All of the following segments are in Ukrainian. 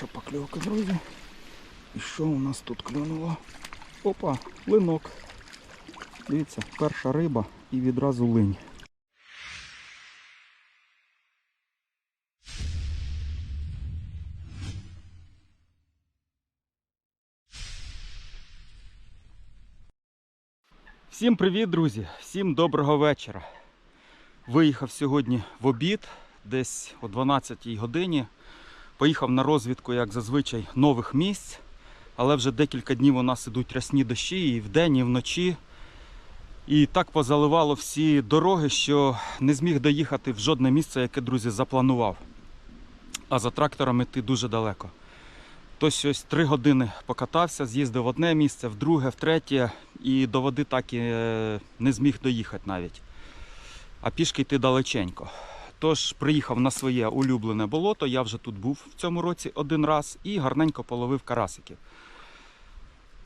Перша покльовка, друзі. І що у нас тут клюнуло? Опа, линок. Дивіться, перша риба і відразу линь. Всім привіт, друзі! Всім доброго вечора. Виїхав сьогодні в обід, десь о 12 годині. Поїхав на розвідку, як зазвичай, нових місць. Але вже декілька днів у нас ідуть рясні дощі і вдень, і вночі. І так позаливало всі дороги, що не зміг доїхати в жодне місце, яке, друзі, запланував. А за трактором йти дуже далеко. То щось три години покатався, з'їздив в одне місце, в друге, в третє, і до води так і е, не зміг доїхати навіть. А пішки йти далеченько. Тож приїхав на своє улюблене болото. Я вже тут був в цьому році один раз і гарненько половив карасиків.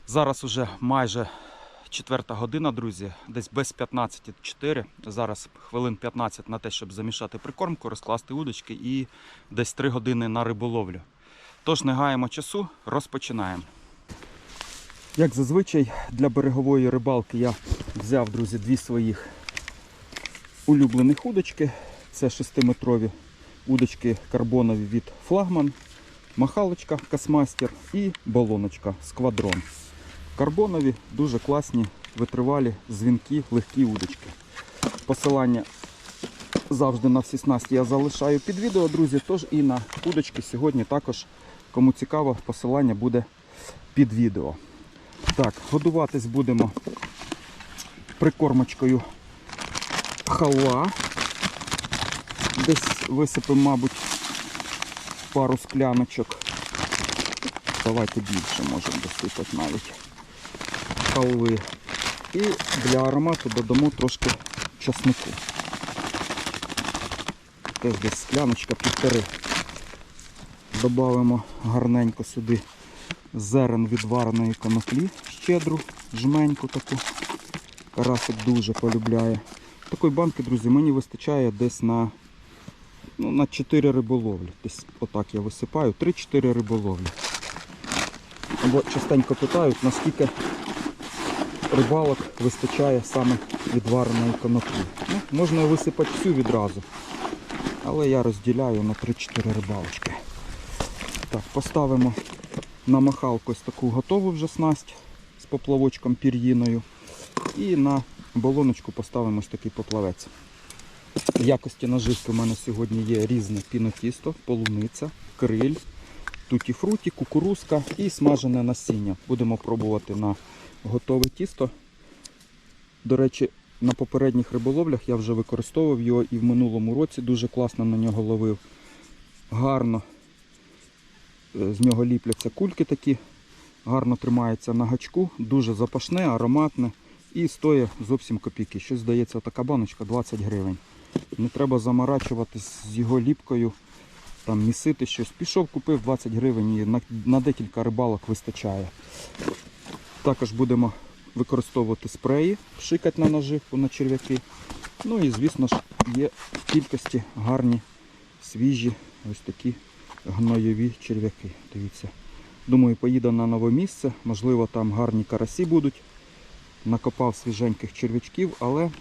Зараз уже майже четверта година, друзі, десь без 15.4. Зараз хвилин 15 на те, щоб замішати прикормку, розкласти удочки і десь 3 години на риболовлю. Тож не гаємо часу, розпочинаємо. Як зазвичай для берегової рибалки я взяв, друзі, дві своїх улюблених удочки. Це 6-метрові удочки карбонові від флагман, махалочка Касмастер і балоночка Сквадрон. Карбонові дуже класні, витривалі, дзвінки, легкі удочки. Посилання завжди на всі снасті я залишаю під відео, друзі. Тож і на удочки сьогодні також, кому цікаво, посилання буде під відео. Так, годуватись будемо прикормочкою халва. Десь висипемо, мабуть, пару скляночок. Давайте більше можемо досипати навіть халви. І для аромату додамо трошки часнику. Теж десь скляночка півтори. Добавимо гарненько сюди зерен відвареної коноплі, щедру, жменьку таку. Карасик дуже полюбляє. Такої банки, друзі, мені вистачає десь на, ну, на 4 риболовлі. Десь отак я висипаю, 3-4 риболовлі. Або частенько питають, наскільки рибалок вистачає саме відвареної коноплі. Ну, можна висипати всю відразу. Але я розділяю на 3-4 рибалочки. Так, поставимо на махалку ось таку готову вже снасть з поплавочком пір'їною. І на балоночку поставимо ось такий поплавець. В якості наживки у мене сьогодні є різне пінотісто, полуниця, криль, туті-фруті, кукурузка і смажене насіння. Будемо пробувати на готове тісто. До речі, на попередніх риболовлях я вже використовував його і в минулому році дуже класно на нього ловив. Гарно е, з нього ліпляться кульки такі, гарно тримається на гачку, дуже запашне, ароматне і стоїть зовсім копійки. Щось здається, така баночка 20 гривень. Не треба заморачуватись з його ліпкою, там місити щось. Пішов, купив 20 гривень і на, на декілька рибалок вистачає. Також будемо використовувати спреї, пшикати на наживку, на черв'яки. Ну і звісно ж є в кількості гарні, свіжі, ось такі гнойові черв'яки. Дивіться. Думаю, поїду на нове місце, можливо там гарні карасі будуть. Накопав свіженьких черв'ячків, але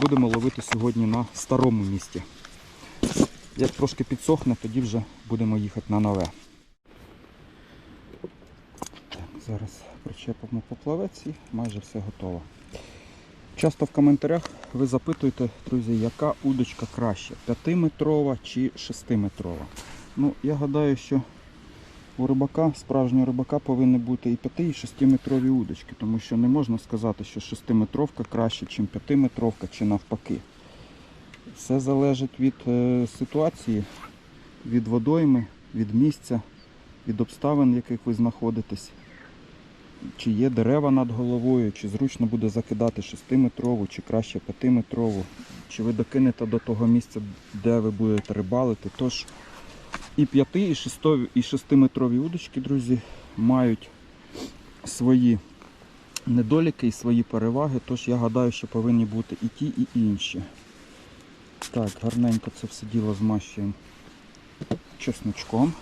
будемо ловити сьогодні на старому місці. Як трошки підсохне, тоді вже будемо їхати на нове. Так, зараз причепимо поплавець і майже все готово. Часто в коментарях ви запитуєте, друзі, яка удочка краще, 5-метрова чи 6-метрова. Ну, я гадаю, що у рибака, справжнього рибака повинні бути і 5 і 6 метрові удочки, тому що не можна сказати, що 6-метровка краще, ніж 5-метровка, чи навпаки. Все залежить від е, ситуації, від водойми, від місця, від обставин, в яких ви знаходитесь. Чи є дерева над головою, чи зручно буде закидати 6-метрову, чи краще 5-метрову, чи ви докинете до того місця, де ви будете рибалити. Тож і 5, і 6, і 6-метрові удочки, друзі, мають свої недоліки і свої переваги, тож я гадаю, що повинні бути і ті, і інші. Так, гарненько це все діло змащуємо чесночком.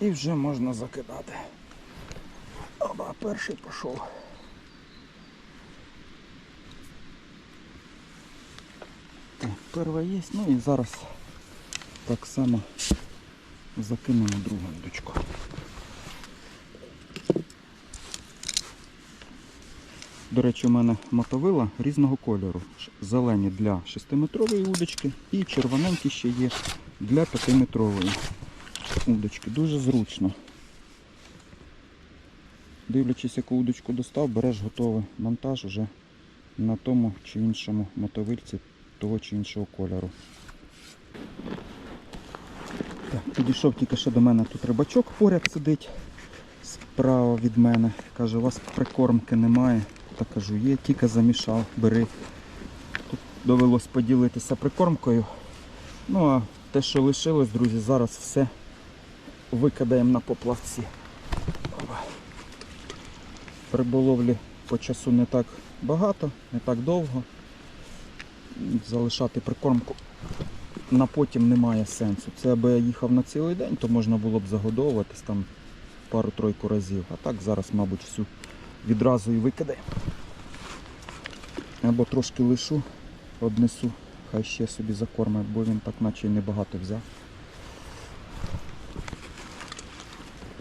І вже можна закидати. Оба, перший пішов. Так, є, ну і зараз так само закинемо другу удочку. До речі, у мене мотовила різного кольору. Зелені для 6-метрової удочки і червоненькі ще є для 5-метрової удочки. Дуже зручно. Дивлячись, яку удочку достав, береш готовий монтаж уже на тому чи іншому мотовильці того чи іншого кольору. Підійшов тільки що до мене тут рибачок поряд сидить справа від мене. Каже, у вас прикормки немає. Та кажу, є, тільки замішав, бери. Тут довелось поділитися прикормкою. Ну а те, що лишилось, друзі, зараз все викидаємо на поплавці. Опа. Риболовлі по часу не так багато, не так довго. Залишати прикормку на потім немає сенсу. Це аби я їхав на цілий день, то можна було б загодовуватись там пару-тройку разів. А так зараз, мабуть, всю відразу і викидаємо. Або трошки лишу, однесу, хай ще собі закормить, бо він так наче й небагато взяв.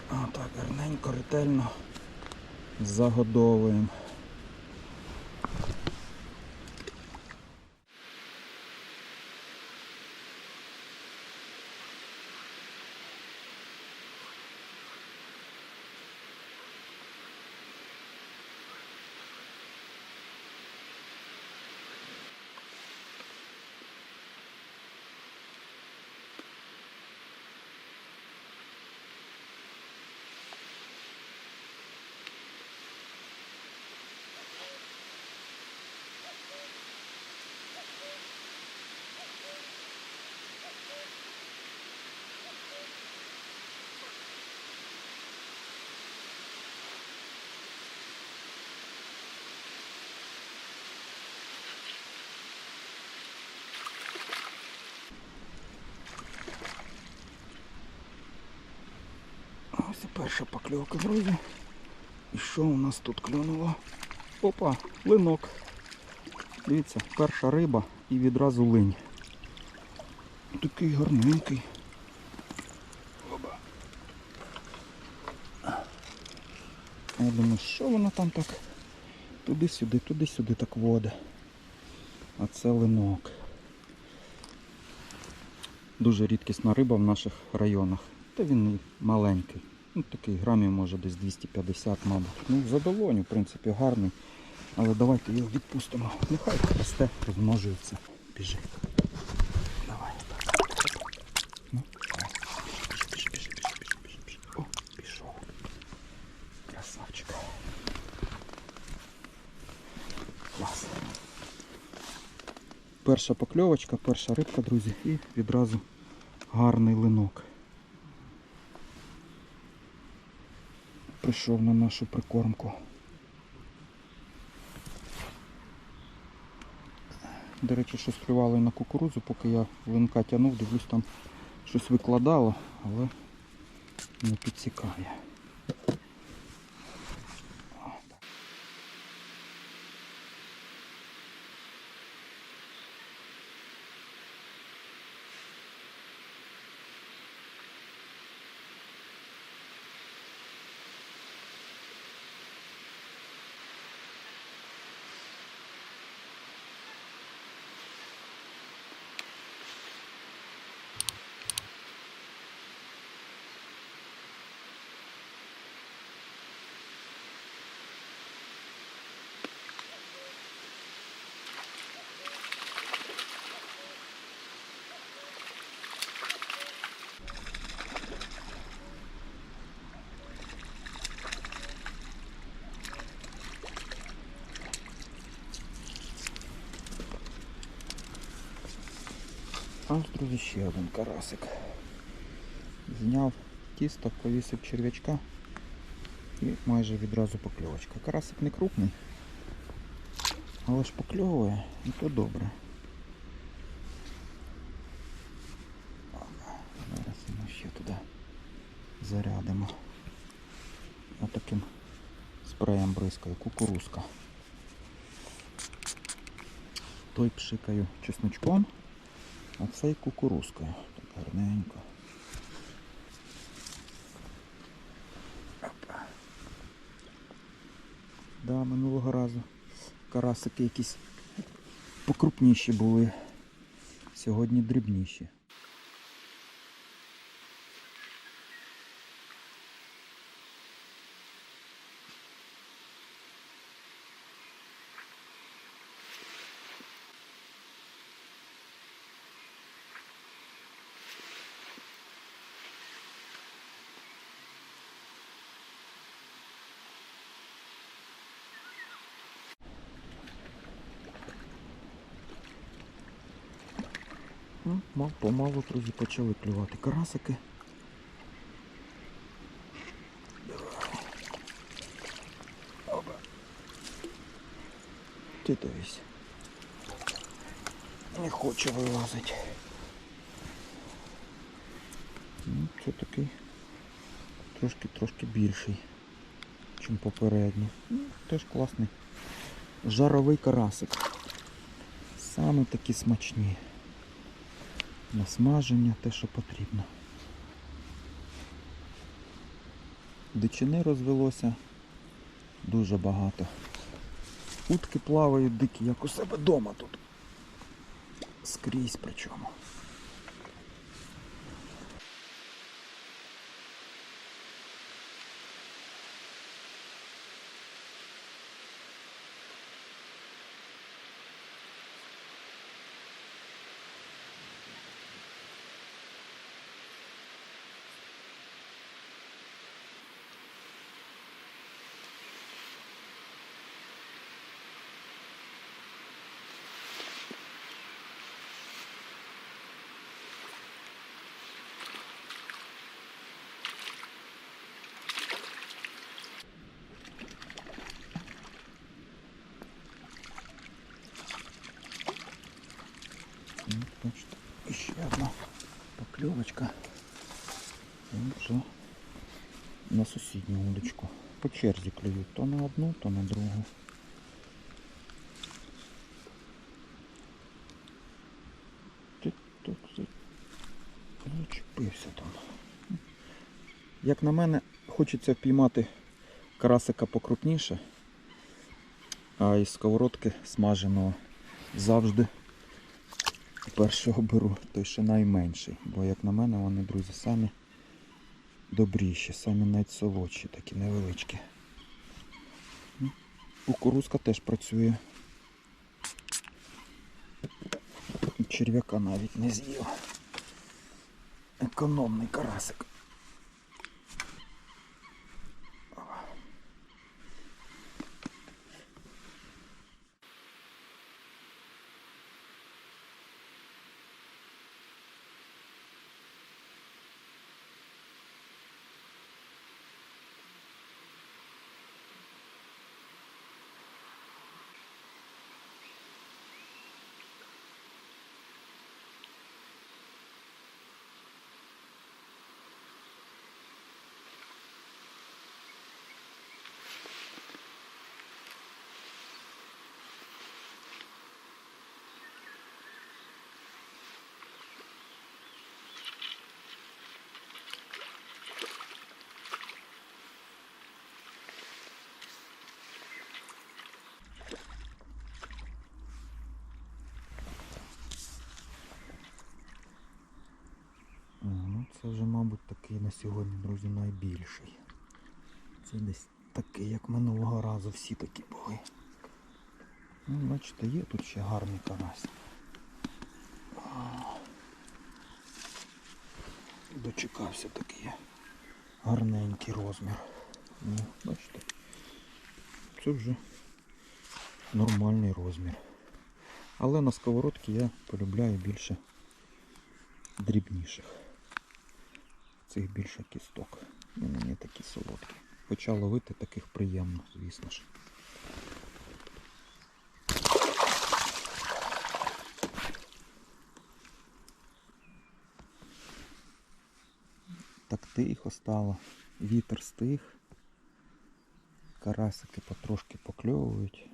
Отак, гарненько, ретельно загодовуємо. Ось і перша покльовка, друзі. І що у нас тут клюнуло? Опа, линок. Дивіться, перша риба і відразу линь. Такий гарненький. Опа. Я думаю, що воно там так туди-сюди, туди-сюди так воде. А це линок. Дуже рідкісна риба в наших районах. Та він маленький. Ну, такий грамів може десь 250, мабуть. Ну, задоволені, в принципі, гарний. Але давайте його відпустимо. Нехай росте, розмножується. Біжи. Давай. Ну. Біжи, біжи, біжи, біжи, біжи, біжи. О, пішов. Красавчик. Клас. Перша покльовочка, перша рибка, друзі, і відразу гарний линок. Прийшов на нашу прикормку. До речі, щось клювало і на кукурудзу, поки я линка тягнув, дивлюсь, там щось викладало, але не підсікає. Друзі, ще один карасик. Зняв тісто, повісив черв'ячка і майже відразу покльовочка. Карасик не крупний, але ж покльовує і то добре. Зараз йому ще туди зарядимо. Отаким спреєм бризкаю, кукурузка. Той пшикаю чесночком, а і кукурузкою. Так гарненько. Опа. Да, минулого разу карасики якісь покрупніші були. Сьогодні дрібніші. Ну, мал, помалу, друзі, почали клювати карасики. Давай. Оба. Ти дивись. Не хоче вилазити. Ну, це такий трошки-трошки більший, ніж попередній. Ну, теж класний. Жаровий карасик. Саме такі смачні на смаження, те, що потрібно. Дичини розвелося дуже багато. Утки плавають дикі, як у себе вдома тут. Скрізь причому. Ну, Бачите, ще одна покльовочка. І вже на сусідню удочку. По черзі клюють то на одну, то на другу. Ти там. Як на мене, хочеться впіймати карасика покрупніше, а із сковородки смаженого завжди першого беру, той що найменший. Бо, як на мене, вони, друзі, самі добріші, самі навіть солодші, такі невеличкі. Ну, Кукурузка теж працює. Черв'яка навіть не з'їв. Економний карасик. О, ну це вже, мабуть, такий на сьогодні, друзі, найбільший. Це десь такий, як минулого разу, всі такі були. Ну, бачите, є тут ще гарний карась. Дочекався такий гарненький розмір. Ну, бачите, це вже нормальний розмір. Але на сковородці я полюбляю більше дрібніших. Цих більше кісток. І мені такі солодкі. Хоча ловити таких приємно, звісно ж. Тактильно тихо стало, вітер стих. Карасики потрошки покльовують.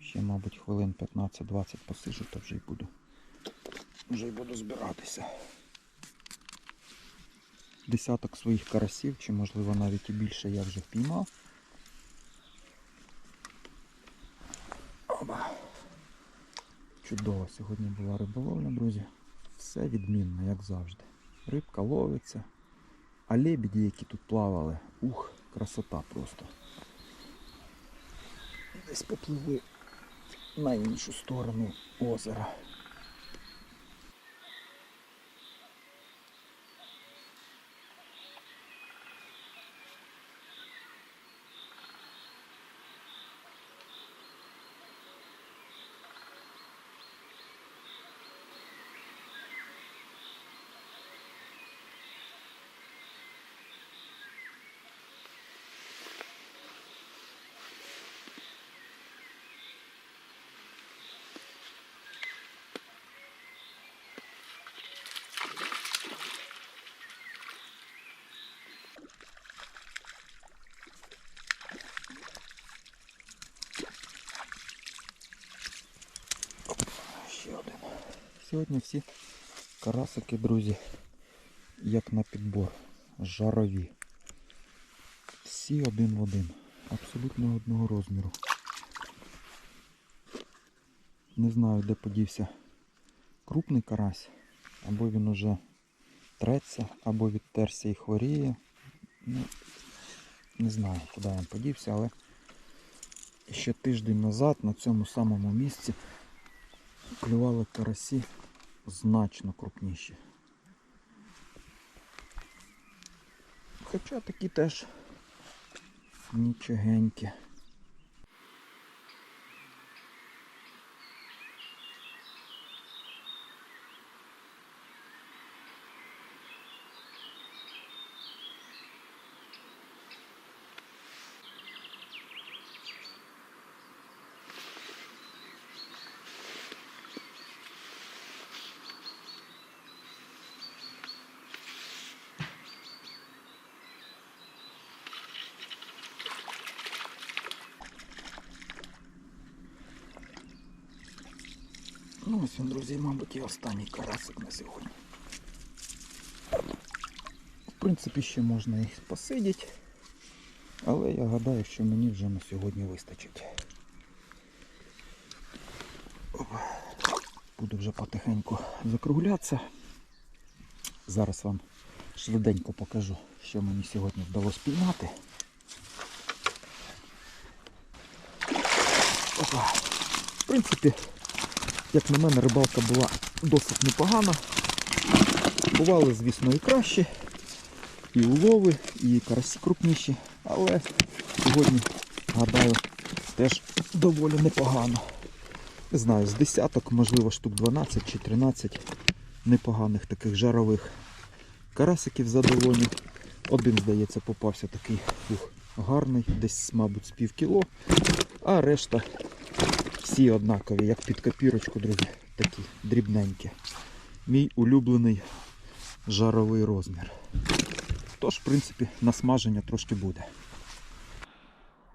Ще, мабуть, хвилин 15-20 посижу, то вже й буду. Вже й буду збиратися. Десяток своїх карасів, чи можливо навіть і більше я вже впіймав. Оба. Чудово сьогодні була риболовля, друзі. Все відмінно, як завжди. Рибка ловиться. А лебеді, які тут плавали, ух, красота просто. Десь попливли на іншу сторону озера. Ще один. Сьогодні всі карасики, друзі, як на підбор. Жарові. Всі один в один. Абсолютно одного розміру. Не знаю, де подівся крупний карась. Або він уже треться, або відтерся і хворіє. Ну, не знаю, куди він подівся, але ще тиждень назад на цьому самому місці клювали карасі значно крупніші. Хоча такі теж нічогенькі. Ну ось він, друзі, мабуть, і останній карасик на сьогодні. В принципі, ще можна і посидіти, але я гадаю, що мені вже на сьогодні вистачить. Буду вже потихеньку закруглятися. Зараз вам швиденько покажу, що мені сьогодні вдалося піймати. Опа. В принципі, як на мене, рибалка була досить непогана. Бували, звісно, і краще, і улови, і карасі крупніші, але сьогодні, гадаю, теж доволі непогано. Не знаю, з десяток, можливо, штук 12 чи 13 непоганих таких жарових карасиків задоволені. Один, здається, попався такий ух, гарний, десь, мабуть, з пів кіло, а решта всі однакові, як під копірочку, друзі, такі дрібненькі. Мій улюблений жаровий розмір. Тож, в принципі, насмаження трошки буде.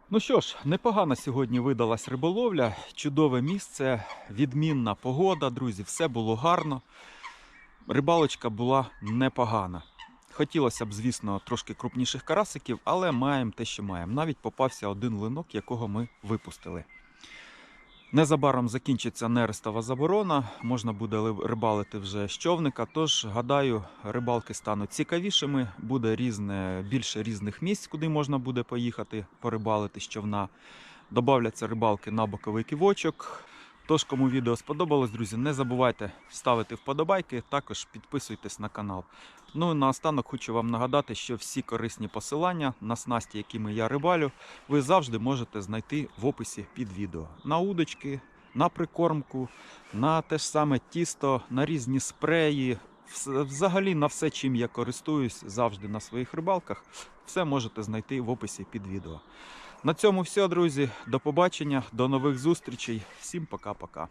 Ну що ж, непогана сьогодні видалась риболовля, чудове місце, відмінна погода, друзі, все було гарно. Рибалочка була непогана. Хотілося б, звісно, трошки крупніших карасиків, але маємо те, що маємо. Навіть попався один линок, якого ми випустили. Незабаром закінчиться нерестова заборона, можна буде ли- рибалити вже з човника. Тож, гадаю, рибалки стануть цікавішими, буде різне, більше різних місць, куди можна буде поїхати порибалити з човна. Добавляться рибалки на боковий ківочок. Тож, кому відео сподобалось, друзі, не забувайте ставити вподобайки, також підписуйтесь на канал. Ну і наостанок хочу вам нагадати, що всі корисні посилання на снасті, якими я рибалю, ви завжди можете знайти в описі під відео. На удочки, на прикормку, на те ж саме тісто, на різні спреї. Взагалі на все, чим я користуюсь завжди на своїх рибалках, все можете знайти в описі під відео. На цьому все, друзі. До побачення, до нових зустрічей. Всім пока-пока.